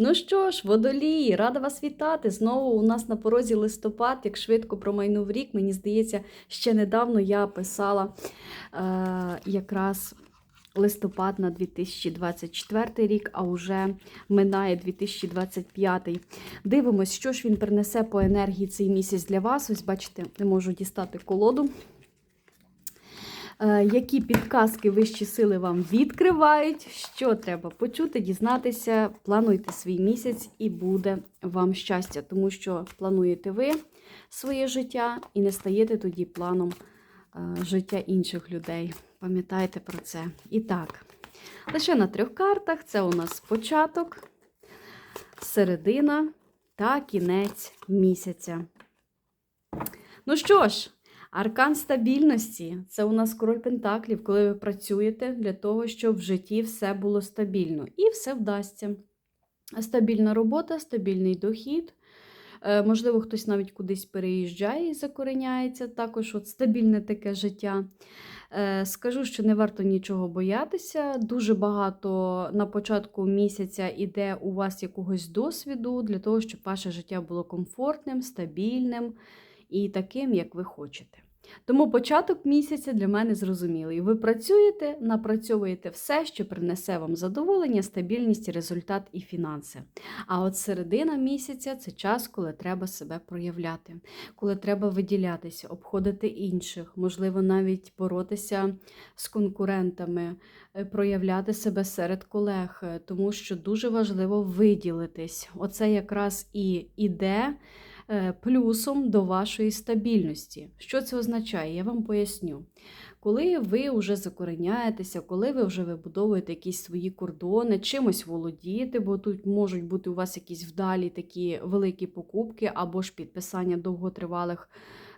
Ну що ж, водолії, рада вас вітати. Знову у нас на порозі листопад, як швидко промайнув рік. Мені здається, ще недавно я писала е, якраз листопад на 2024 рік, а вже минає 2025. Дивимось, що ж він принесе по енергії цей місяць для вас. Ось, бачите, не можу дістати колоду. Е, Які підказки вищі сили вам відкривають, що треба почути, дізнатися, плануйте свій місяць і буде вам щастя, тому що плануєте ви своє життя і не стаєте тоді планом е, життя інших людей. Пам'ятайте про це. І так, лише на трьох картах це у нас початок, середина та кінець місяця. Ну що ж, Аркан стабільності це у нас король Пентаклів, коли ви працюєте для того, щоб в житті все було стабільно. І все вдасться. Стабільна робота, стабільний дохід. Е, Можливо, хтось навіть кудись переїжджає і закореняється. Також от стабільне таке життя. Е, Скажу, що не варто нічого боятися. Дуже багато на початку місяця іде у вас якогось досвіду для того, щоб ваше життя було комфортним, стабільним і таким, як ви хочете. Тому початок місяця для мене зрозумілий. Ви працюєте, напрацьовуєте все, що принесе вам задоволення, стабільність, результат і фінанси. А от середина місяця це час, коли треба себе проявляти, коли треба виділятися, обходити інших, можливо, навіть боротися з конкурентами, е, проявляти себе серед колег, е, тому що дуже важливо виділитись. Оце якраз і іде плюсом до вашої стабільності. Що це означає? Я вам поясню. Коли ви вже закореняєтеся, коли ви вже вибудовуєте якісь свої кордони, чимось володієте, бо тут можуть бути у вас якісь вдалі такі великі покупки або ж підписання довготривалих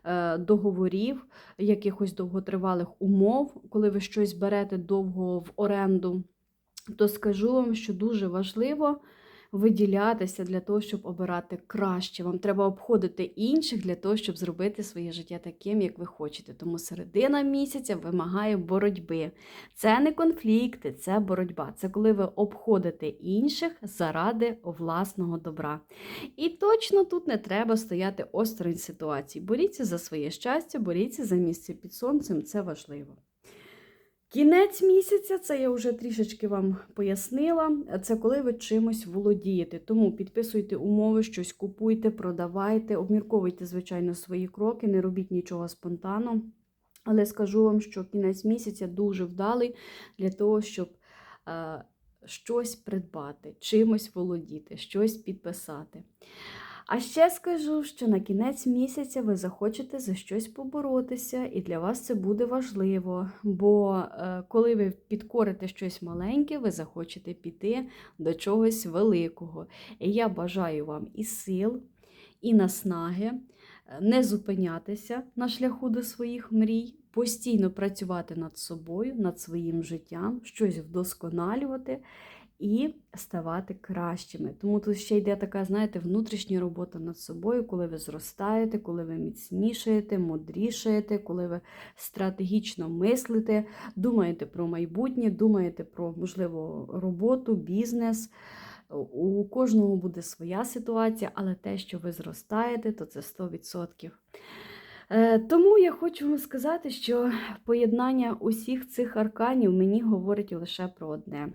е, договорів, якихось довготривалих умов, коли ви щось берете довго в оренду, то скажу вам, що дуже важливо виділятися для того, щоб обирати краще. Вам треба обходити інших для того, щоб зробити своє життя таким, як ви хочете. Тому середина місяця вимагає боротьби. Це не конфлікти, це боротьба. Це коли ви обходите інших заради власного добра. І точно тут не треба стояти осторонь ситуації. Боріться за своє щастя, боріться за місце під сонцем, це важливо. Кінець місяця, це я вже трішечки вам пояснила. Це коли ви чимось володієте. Тому підписуйте умови, щось купуйте, продавайте, обмірковуйте, звичайно, свої кроки, не робіть нічого спонтанно. Але скажу вам, що кінець місяця дуже вдалий для того, щоб е, щось придбати, чимось володіти, щось підписати. А ще скажу, що на кінець місяця ви захочете за щось поборотися, і для вас це буде важливо. Бо е, коли ви підкорите щось маленьке, ви захочете піти до чогось великого. І я бажаю вам і сил, і наснаги е, не зупинятися на шляху до своїх мрій, постійно працювати над собою, над своїм життям, щось вдосконалювати і ставати кращими. Тому тут ще йде така, знаєте, внутрішня робота над собою, коли ви зростаєте, коли ви міцнішаєте, мудрішаєте, коли ви стратегічно мислите, думаєте про майбутнє, думаєте про, можливо, роботу, бізнес. У кожного буде своя ситуація, але те, що ви зростаєте, то це 100%. Е, Тому я хочу вам сказати, що поєднання усіх цих арканів мені говорить лише про одне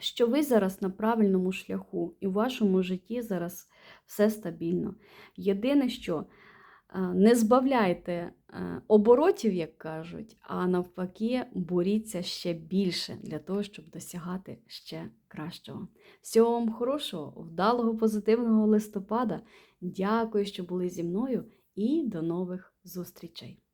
що ви зараз на правильному шляху, і в вашому житті зараз все стабільно. Єдине, що е, не збавляйте е, оборотів, як кажуть, а навпаки, боріться ще більше для того, щоб досягати ще кращого. Всього вам хорошого, вдалого, позитивного листопада. Дякую, що були зі мною, і до нових зустрічей!